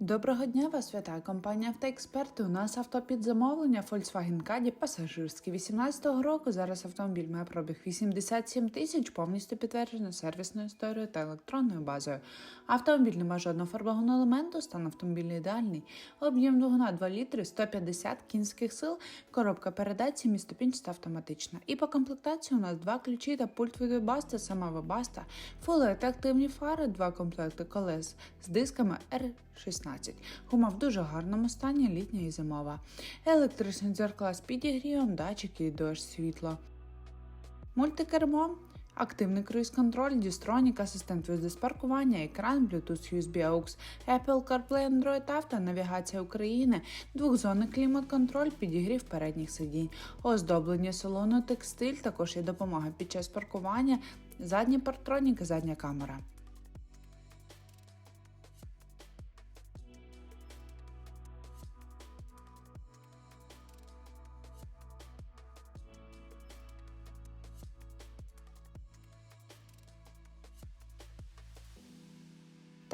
Доброго дня вас вітає компанія «Автоексперти». У нас авто під замовлення Volkswagen Caddy пасажирський 18-го року. Зараз автомобіль має пробіг 87 тисяч, повністю підтверджено сервісною історією та електронною базою. Автомобіль не має жодного фарбового елементу, стан автомобіля ідеальний. Об'єм двигуна 2 літри, 150 кінських сил, коробка передач, містопінчаста автоматична. І по комплектації у нас два ключі та пульт від Webaста, сама Webaста, фули та активні фари, два комплекти колес з дисками R16. Гума в дуже гарному стані, літня і зимова. Електричний дзеркала з підігрівом, датчики і дощ світло. Мультикермо, активний круїз-контроль, дістронік, асистент виїзду паркування, екран, Bluetooth, USB AUX, Apple CarPlay, Android Auto, навігація України, двохзонний клімат-контроль, підігрів передніх сидінь, оздоблення салону, текстиль, також є допомога під час паркування, задні партроніки, задня камера.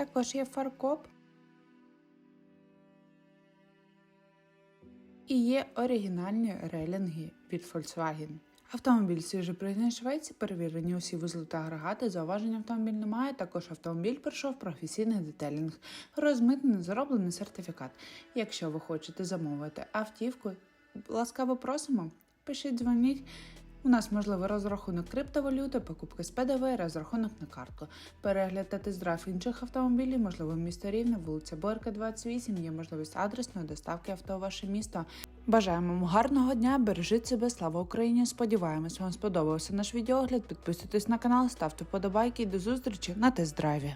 Також є фаркоп. І є оригінальні релінги від Volkswagen. Автомобіль свіже пригнаний Швеції, перевірені усі вузли та агрегати, зауважень автомобіль немає. Також автомобіль пройшов професійний детелінг, розмитнений, зароблений сертифікат. Якщо ви хочете замовити автівку, ласкаво просимо, пишіть, дзвоніть. У нас можливий розрахунок криптовалюти, покупки з ПДВ, розрахунок на картку. Перегляд та тест-драйв інших автомобілів, можливо, місто Рівне, вулиця Борка, 28, є можливість адресної доставки авто в ваше місто. Бажаємо вам гарного дня, бережіть себе, слава Україні! Сподіваємось, вам сподобався наш відеогляд. Підписуйтесь на канал, ставте вподобайки і до зустрічі на тест-драйві.